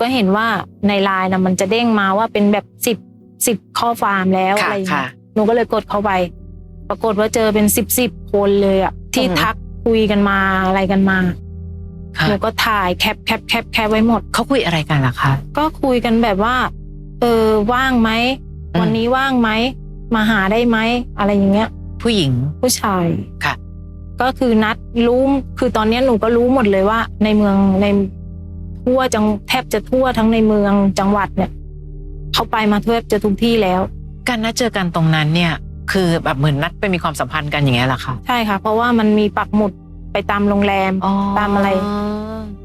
ก็เห็นว่าในไลน์นะมันจะเด้งมาว่าเป็นแบบสิบสิบข้อความแล้วค่ะอะไรอย่างเงี้ค่ะยหนูก็เลยกดเข้าไป ปรากฏว่าเจอเป็นสิบสิบคนเลยอะที่อืมทักคุยกันมาอะไรกันมาค่ะหนูก็ถ่ายแคปแคปแคปแคปไว้หมดเขาคุยอะไรกันล่ะคะก็คุยกันแบบว่า เออว่างไหมอืมวันนี้ว่างไหมมาหาได้ไหมอะไรอย่างเงี้ย ผู้หญิงผู้ชายค่ะ ก็คือนัดรู้คือตอนเนี้ยหนูก็รู้หมดเลยว่า ในเมืองใน ทั่วจังแทบจะทั่วทั้งในเมืองจังหวัดเนี่ยเขาไปมาแทบจะทุกที่แล้ว การนัดเจอกันตรงนั้นเนี่ย คือแบบเหมือนนัดไปมีความสัมพันธ์กันอย่างเงี้ยเหรอคะใช่ค่ะ เพราะว่ามันมีปักหมุดไปตามโรงแรมตามอะไร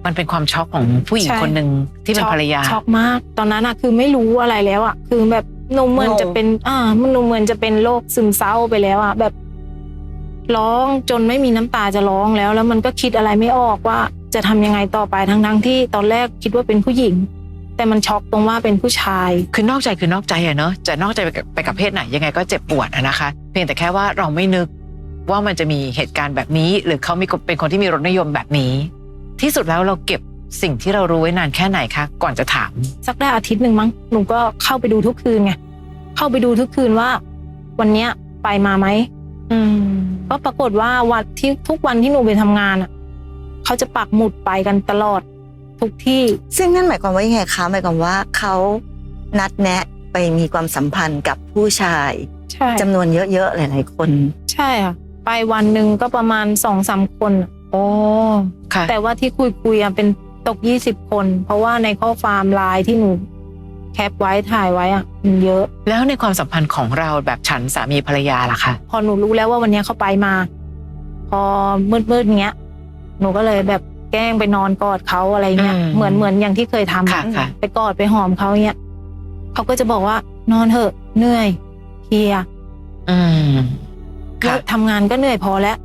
มันเป็นความช็อกของผู้หญิงใช่คนหนึ่งที่เป็นช็อกภรรยาช็อกมาก ตอนนั้นอะคือไม่รู้อะไรแล้วอะคือแบบหนูเหมือนงงจะเป็น อ่ามันหนูเหมือนจะเป็นโรคซึมเศร้าไปแล้วอะแบบร้องจนไม่มีน้ำตาจะร้องแล้ว แล้วมันก็คิดอะไรไม่ออกว่า จะทำยังไงต่อไปทั้งทั้งๆที่ตอนแรกคิดว่าเป็นผู้หญิง แต่มันช็อกตรงว่าเป็นผู้ชาย คือนอกใจคือนอกใจอะเนอะจะนอกใจไปกับไปกับเพศไหนยังไงก็เจ็บปวดอะนะคะ เพียงแต่แค่ว่าเราไม่นึกว่ามันจะมีเหตุการณ์แบบนี้ หรือเขามีเป็นคนที่มีรสนิยมแบบนี้ ที่สุดแล้วเราเก็บสิ่งที่เรารู้ไว้นานแค่ไหนคะก่อนจะถาม สักได้อาทิตย์หนึ่งมั้งหนูก็เข้าไปดูทุกคืนไงเข้าไปดูทุกคืนว่า วันเนี้ยไปมาไหมอืมก็ปรากฏว่าวันที่ทุกวันที่หนูไปทำงานอะ เขาจะปักหมุดไปกันตลอดทุกที่ ซึ่งนั่นหมายความว่ายังไงคะหมายความว่าเขานัดแนะไปมีความสัมพันธ์กับผู้ชายใช่จำนวนเยอะๆหลาย ๆ คน ใช่ค่ะ ไปวันหนึ่งก็ประมาณสองสามคนอะโอ้ค่ะ แต่ว่าที่คุยคุยๆอะเป็นตกยี่สิบคน เพราะว่าในข้อความไลน์ที่หนูแคปไว้ถ่ายไว้อะมันเยอะ แล้วในความสัมพันธ์ของเราแบบฉันสามีภรรยาล่ะคะ พอหนูรู้แล้วว่าวันเนี้ยเขาไปมา พอมืดๆเงี้ย หนูก็เลยแบบแกล้งไปนอนกอดเขาอะไรเงี้ยอืมเหมือนเหมือนอย่างที่เคยทำค่ะอะค่ะไปกอดไปหอมเขาเงี้ยเขาก็จะบอกว่านอนเถอะเหนื่อยเพลียอืมเลิค่ะกทำงานก็เหนื่อยพอแล้ว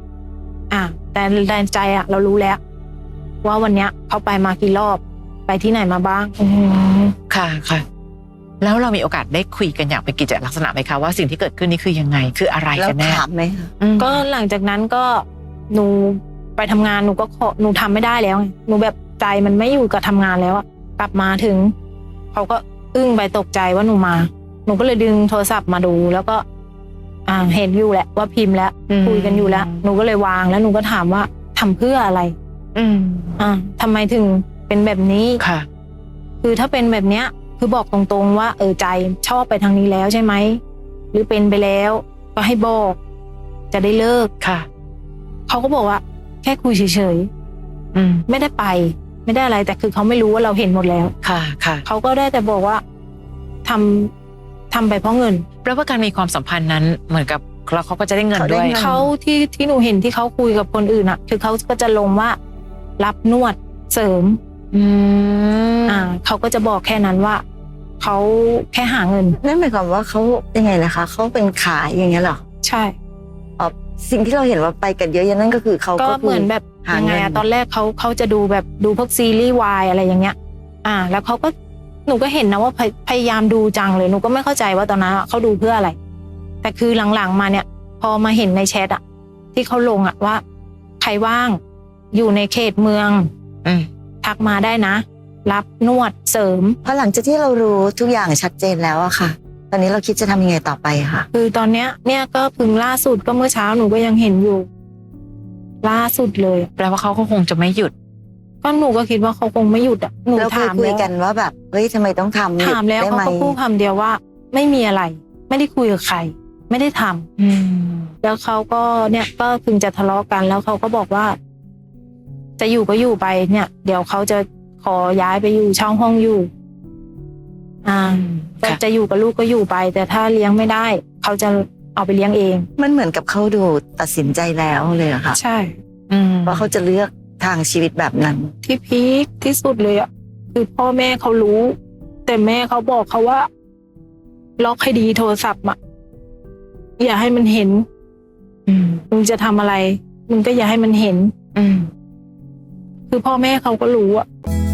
อะ แต่ในใจอะ เรารู้แล้ว ว่าวันเนี้ยเขาไปมากี่รอบ ไปที่ไหนมาบ้างอืมค่ะค่ะ แล้วเรามีโอกาสได้คุยกันอย่างเป็นกิจลักษณะไหมคะว่าสิ่งที่เกิดขึ้นนี่คือยังไง คืออะไรแล้วกันแน่ถามไหมคะอืมก็หลังจากนั้นก็หนู ไปทำงานหนูก็ขอหนูทำไม่ได้แล้วไงหนูแบบใจมันไม่อยู่กับทำงานแล้วอะกลับมาถึงเขาก็อึ้งไปตกใจว่าหนูมา หนูก็เลยดึงโทรศัพท์มาดูแล้วก็ อ่าเห็นอยู่แหละว่าพิมพ์แล้วอืมคุยกันอยู่แล้ว หนูก็เลยวางแล้วหนูก็ถามว่าทำเพื่ออะไร อืมอ่าทำไมถึงเป็นแบบนี้ค่ะ คือถ้าเป็นแบบเนี้ย คือบอกตรงๆว่า เออใจชอบไปทางนี้แล้วใช่ไหมหรือเป็นไปแล้ว ก็ให้บอก จะได้เลิกค่ะเขาก็บอกว่า แค่คุยเฉยอืมๆไม่ได้ไป ไม่ได้อะไร แต่คือเขาไม่รู้ว่าเราเห็นหมดแล้ว ค่ะค่ะเขาก็ได้แต่บอกว่าทำทำไปเพราะเงินแปลว่าการมีความสัมพันธ์นั้นเหมือนกับแล้วเขาก็จะได้เงินเขาได้ด้วย เงิน เขาที่ที่หนูเห็นที่เขาคุยกับคนอื่นอะ คือเขาก็จะลงว่า รับนวดเสริม อืมอ่าเขาก็จะบอกแค่นั้นว่าเขาแค่หาเงิน นั่นหมายความว่าเขายังไงล่ะคะเขาเป็นขายอย่างเงี้ยเหรอใช่อ๋อ สิ่งที่เราเห็นว่าไปกันเยอะๆนั่นก็คือเขาก็ก็เหมือนแบบหายังไงเงิอะน ตอนแรกเขาเขาจะดูแบบดูพวกซีรีส์วายอะไรอย่างเงี้ย อ่า แล้วเขาก็หนูก็เห็นนะว่าพยพยายามดูจังเลยหนูก็ไม่เข้าใจว่าตอนนั้นอะเขาดูเพื่ออะไร แต่คือหลังๆมาเนี่ย พอมาเห็นในแชทอะที่เขาลงอะว่า ใครว่างอยู่ในเขตเมืองอืมทักมาได้นะ รับนวดเสริมเพราะหลังจากที่เรารู้ทุกอย่างชัดเจนแล้วอะค่ะต อนนี้เราคิดจะทำยังไงต่อไปคะคือตอนเนี้ยเนี่ยก็เพึงล่าสุดก็เมื่อเช้าหนูก็ยังเห็นอยู่ ล่าสุดเลยอะแปลว่าเขาก็คงจะไม่หยุด ก็หนูก็คิดว่าเขาคงไม่หยุดอะหนูเราเคยถามคุยแล้วกันว่าแบบเฮ้ยทำไมต้องทำหยุดถามแล้วได้เขาไหมก็พูดคำเดียวว่า ไม่มีอะไร ไม่ได้คุยกับใคร ไม่ได้ทำอืมแล้วเขาก็เนี่ยก็เพึงจะทะเลาะกันแล้วเขาก็บอกว่า จะอยู่ก็อยู่ไปเนี่ย เดี๋ยวเขาจะขอย้ายไปอยู่เช่าห้องอยู่ อ่าก็ค่ะจะอยู่กับลูกก็อยู่ไป แต่ถ้าเลี้ยงไม่ได้ เขาจะเอาไปเลี้ยงเอง มันเหมือนกับเขาดูตัดสินใจแล้วเลยอะค่ะใช่ อืมว่าเขาจะเลือกทางชีวิตแบบนั้น ที่พีคที่สุดเลยอะคือพ่อแม่เขารู้ แต่แม่เขาบอกเขาว่า ล็อกให้ดีโทรศัพท์อะอย่าให้มันเห็น อืมมึงจะทำอะไร มึงก็อย่าให้มันเห็น อืมคือพ่อแม่เขาก็รู้อะค